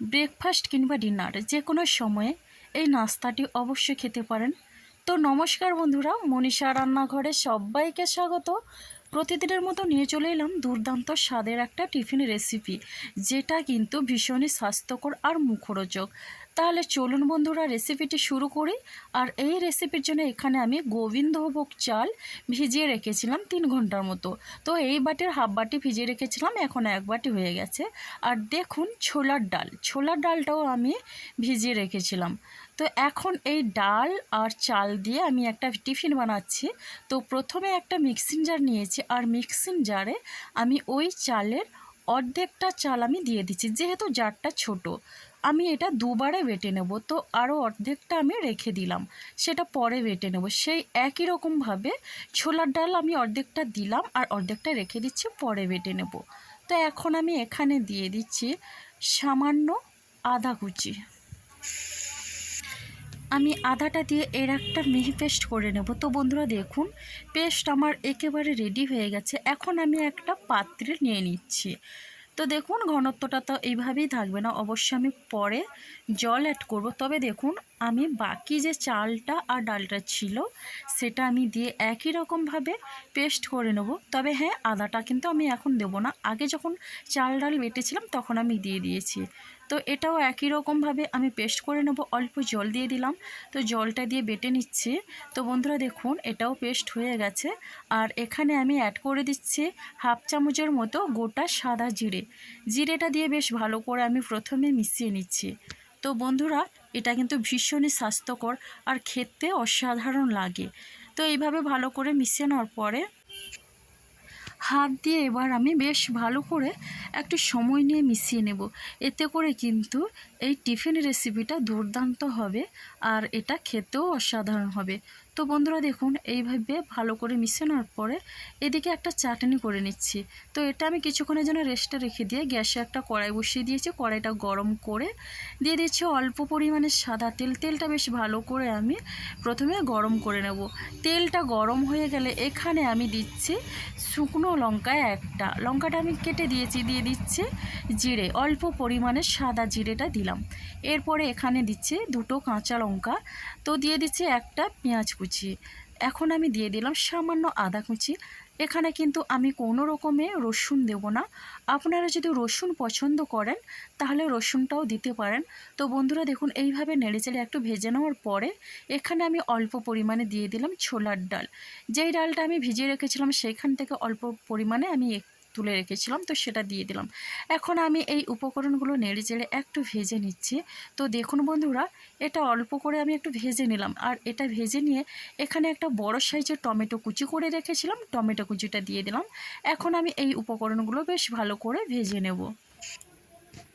Breakfast কিংবা dinner যে কোনো সময়ে এই নাস্তাটি অবশ্যই খেতে পারেন। তো নমস্কার বন্ধুরা, মনীষা রান্নাঘরে সবাইকে স্বাগত। প্রতিদিনের মতো নিয়ে চলে এলাম দুর্দান্ত স্বাদের একটা টিফিন রেসিপি, যেটা কিন্তু ভীষণই স্বাস্থ্যকর আর মুখরোচক। তাহলে চলুন বন্ধুরা রেসিপিটি শুরু করি। আর এই রেসিপির জন্য এখানে আমি গোবিন্দভোগ চাল ভিজিয়ে রেখেছিলাম তিন ঘণ্টার মতো। তো এই বাটির হাফ বাটি ভিজিয়ে রেখেছিলাম, এখন এক বাটি হয়ে গেছে। আর দেখুন ছোলার ডাল, ছোলার ডালটাও আমি ভিজিয়ে রেখেছিলাম। তো এখন এই ডাল আর চাল দিয়ে আমি একটা টিফিন বানাচ্ছি। তো প্রথমে একটা মিক্সিং জার নিয়েছি, আর মিক্সিং জারে আমি ওই চালের অর্ধেকটা চাল আমি দিয়ে দিচ্ছি, যেহেতু জারটা ছোট। আমি এটা দুবারে বেটে নেব, তো আরও অর্ধেকটা আমি রেখে দিলাম। সেটা পরে বেটে নেব। সেই একই রকমভাবে ছোলার ডাল আমি অর্ধেকটা দিলাম আর অর্ধেকটা রেখে দিচ্ছি, পরে বেটে নেব। তো এখন আমি এখানে দিয়ে দিচ্ছি সামান্য আদা কুচি। আমি আদাটা দিয়ে এর একটা মিহি পেস্ট করে নেব। তো বন্ধুরা দেখুন, পেস্ট আমার একেবারে রেডি হয়ে গেছে। এখন আমি একটা পাত্রে নিয়ে নিচ্ছি। তো দেখুন, ঘনত্বটা তো এইভাবেই থাকবে না। অবশ্যই আমি পরে জল অ্যাড করব। তবে দেখুন আমি বাকি যে চালটা আর ডালটা ছিল, সেটা আমি দিয়ে একই রকমভাবে পেস্ট করে নেব। তবে হ্যাঁ আদাটা কিন্তু আমি এখন দেবো না। আগে যখন চাল ডাল বেটেছিলাম, তখন আমি দিয়ে দিয়েছি। তো এটাও একই রকমভাবে আমি পেস্ট করে নেব। অল্প জল দিয়ে দিলাম। তো জলটা দিয়ে বেটে নিচ্ছি। তো বন্ধুরা দেখুন, এটাও পেস্ট হয়ে গেছে। আর এখানে আমি অ্যাড করে দিচ্ছি হাফ চামচের মতো গোটা সাদা জিরে। জিরেটা দিয়ে বেশ ভালো করে আমি প্রথমে মিশিয়ে নিচ্ছি। তো বন্ধুরা, এটা কিন্তু ভীষণই স্বাস্থ্যকর আর খেতে অসাধারণ লাগে। তো এইভাবে ভালো করে মিশিয়ে নেওয়ার পরে হাত দিয়ে এবার আমি বেশ ভালো করে একটু সময় নিয়ে মিশিয়ে নেব। এতে করে কিন্তু এই টিফিন রেসিপিটা দুর্দান্ত হবে আর এটা খেতেও অসাধারণ হবে। তো বন্ধুরা দেখুন, এইভাবে ভালো করে মিশিয়ে নেওয়ার পরে এদিকে একটা চাটনি করে নিচ্ছি। তো এটা আমি কিছুক্ষণের জন্য রেস্টে রেখে দিয়ে গ্যাসে একটা কড়াই বসিয়ে দিয়েছি। কড়াইটা গরম করে দিয়ে দিচ্ছি অল্প পরিমাণে সাদা তেল। তেলটা বেশ ভালো করে আমি প্রথমে গরম করে নেব। তেলটা গরম হয়ে গেলে এখানে আমি দিচ্ছি শুকনো লঙ্কা একটা। লঙ্কাটা আমি কেটে দিয়েছি, দিয়ে দিচ্ছি জিরে। অল্প পরিমাণে সাদা জিরেটা দিলাম। এরপরে এখানে দিচ্ছি দুটো কাঁচা লঙ্কা। তো দিয়ে দিচ্ছি একটা পেঁয়াজ কুচি। এখন আমি দিয়ে দিলাম সামান্য আদা কুচি। এখানে কিন্তু আমি কোনো রকমে রসুন দেব না। আপনারা যদি রসুন পছন্দ করেন, তাহলে রসুনটাও দিতে পারেন। তো বন্ধুরা, দেখুন, এইভাবে নেড়েচেড়ে একটু ভেজে নেওয়ার পরে এখানে আমি অল্প পরিমাণে দিয়ে দিলাম ছোলার ডাল। যেই ডালটা আমি ভিজিয়ে রেখেছিলাম, সেইখান থেকে অল্প পরিমাণে আমি তুলে রেখেছিলাম, তো সেটা দিয়ে দিলাম। এখন আমি এই উপকরণগুলো নেড়ে চেড়ে একটু ভেজে নিচ্ছি। তো দেখুন বন্ধুরা, এটা অল্প করে আমি একটু ভেজে নিলাম। আর এটা ভেজে নিয়ে এখানে একটা বড় সাইজের টমেটো কুচি করে রেখেছিলাম, টমেটো কুচিটা দিয়ে দিলাম। এখন আমি এই উপকরণগুলো বেশ ভালো করে ভেজে নেব।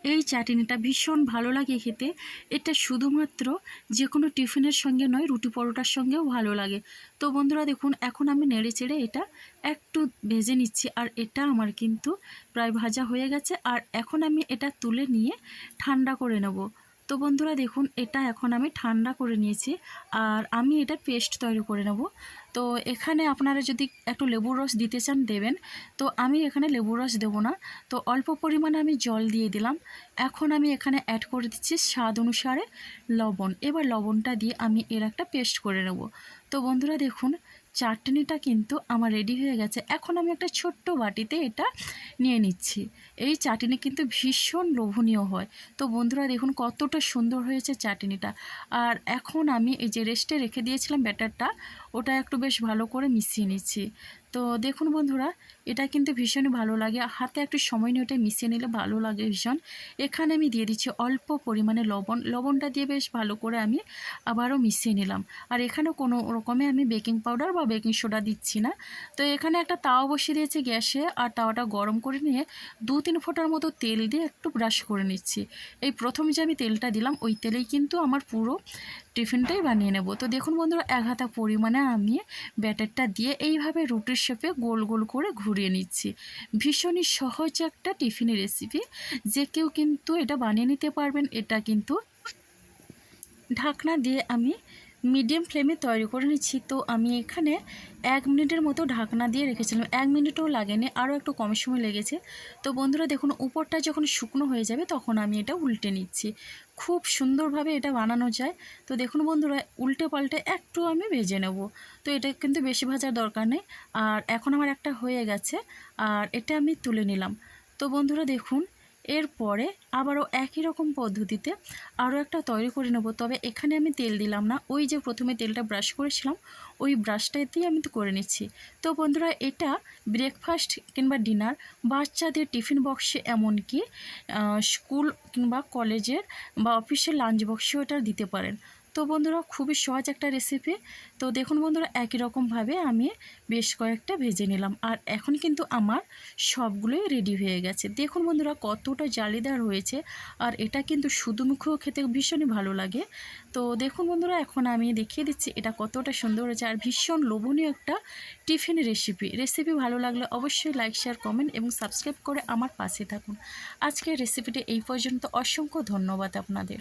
এই চাটনিটা ভীষণ ভালো লাগে খেতে। এটা শুধুমাত্র যে কোনো টিফিনের সঙ্গে নয়, রুটি পরোটার সঙ্গেও ভালো লাগে। তো বন্ধুরা, দেখুন, এখন আমি নেড়ে চেড়ে এটা একটু ভেজে নিচ্ছি, আর এটা আমার কিন্তু প্রায় ভাজা হয়ে গেছে। আর এখন আমি এটা তুলে নিয়ে ঠান্ডা করে নেব। তো বন্ধুরা দেখুন, এটা এখন আমি ঠান্ডা করে নিয়েছি আর আমি এটা পেস্ট তৈরি করে নেব। তো এখানে আপনারা যদি একটু লেবুর রস দিতে চান, দেবেন। তো আমি এখানে লেবুর রস দেবো না। তো অল্প পরিমাণে আমি জল দিয়ে দিলাম। এখন আমি এখানে অ্যাড করে দিচ্ছি স্বাদ অনুসারে লবণ। এবার লবণটা দিয়ে আমি এর একটা পেস্ট করে নেব। তো বন্ধুরা দেখুন চাটনিটা কিন্তু আমার রেডি হয়ে গেছে। এখন আমি একটা ছোট্ট বাটিতে এটা নিয়ে নিচ্ছি। এই চাটনি কিন্তু ভীষণ লোভনীয় হয়। তো বন্ধুরা, দেখুন কতটা সুন্দর হয়েছে চাটনিটা। আর এখন আমি এই যে রেস্টে রেখে দিয়েছিলাম ব্যাটারটা ওটা একটু বেশ ভালো করে মিশিয়ে নিচ্ছি। তো দেখুন বন্ধুরা, এটা কিন্তু ভীষণই ভালো লাগে। হাতে একটু সময় নিয়ে ওটা মিশিয়ে নিলে ভালো লাগে ভীষণ। এখানে আমি দিয়ে দিচ্ছি অল্প পরিমাণে লবণ। লবণটা দিয়ে বেশ ভালো করে আমি আবারও মিশিয়ে নিলাম। আর এখানে কোনো রকমে আমি বেকিং পাউডার বা বেকিং সোডা দিচ্ছি না। তো এখানে একটা তাওয়া বসিয়ে দিয়েছি গ্যাসে আর তাওয়াটা গরম করে নিয়ে দু তিন ফোঁটার মতো তেল দিয়ে একটু ব্রাশ করে নিচ্ছি। এই প্রথম যে আমি তেলটা দিলাম, ওই তেলেই কিন্তু আমার পুরো টিফিনটাই বানিয়ে নেব। তো দেখুন বন্ধুরা, এক হাতা পরিমাণে আমি ব্যাটারটা দিয়ে এইভাবে রুটির শেপে গোল গোল করে ঘুরিয়ে নিচ্ছি। ভীষণই সহজ একটা টিফিনের রেসিপি। যে কেউ কিন্তু এটা বানিয়ে নিতে পারবেন, এটা কিন্তু ঢাকনা দিয়ে আমি মিডিয়াম ফ্লেমে তৈরি করে নিচ্ছি। তো আমি এখানে এক মিনিটের মতো ঢাকনা দিয়ে রেখেছিলাম। এক মিনিটও লাগেনি, আরও একটু কম সময় লেগেছে। তো বন্ধুরা, দেখুন, উপরটা যখন শুকনো হয়ে যাবে, তখন আমি এটা উল্টে নিচ্ছি। খুব সুন্দরভাবে এটা বানানো যায়। তো দেখুন বন্ধুরা, উল্টে পাল্টে একটু আমি ভেজে নেব। তো এটা কিন্তু বেশি ভাজার দরকার নেই। আর এখন আমার একটা হয়ে গেছে, আর এটা আমি তুলে নিলাম। তো বন্ধুরা, দেখুন এরপরে আবারও একই রকম পদ্ধতিতে আরও একটা তৈরি করে নেব। তবে এখানে আমি তেল দিলাম না। ওই যে প্রথমে তেলটা ব্রাশ করেছিলাম, ওই ব্রাশটাতেই আমি তো করে নিচ্ছি। তো বন্ধুরা, এটা ব্রেকফাস্ট কিংবা ডিনার বাচ্চাদের টিফিন বক্সে এমনকি স্কুল কিংবা কলেজের বা অফিসের লাঞ্চ বক্সেও এটা দিতে পারেন। তো বন্ধুরা, খুবই সহজ একটা রেসিপি তো দেখুন বন্ধুরা, একই রকমভাবে আমি বেশ কয়েকটা ভেজে নিলাম। আর এখন কিন্তু আমার সবগুলোই রেডি হয়ে গেছে। দেখুন বন্ধুরা, কতটা জালিদার হয়েছে। আর এটা কিন্তু শুধু মুখেও খেতে ভীষণই ভালো লাগে। তো দেখুন বন্ধুরা, এখন আমি দেখিয়ে দিচ্ছি এটা কতটা সুন্দর হয়েছে। আর ভীষণ লোভনীয় একটা টিফিন রেসিপি রেসিপি ভালো লাগলে অবশ্যই লাইক শেয়ার কমেন্ট এবং সাবস্ক্রাইব করে আমার পাশে থাকুন। আজকের রেসিপিটি এই পর্যন্ত। অসংখ্য ধন্যবাদ আপনাদের।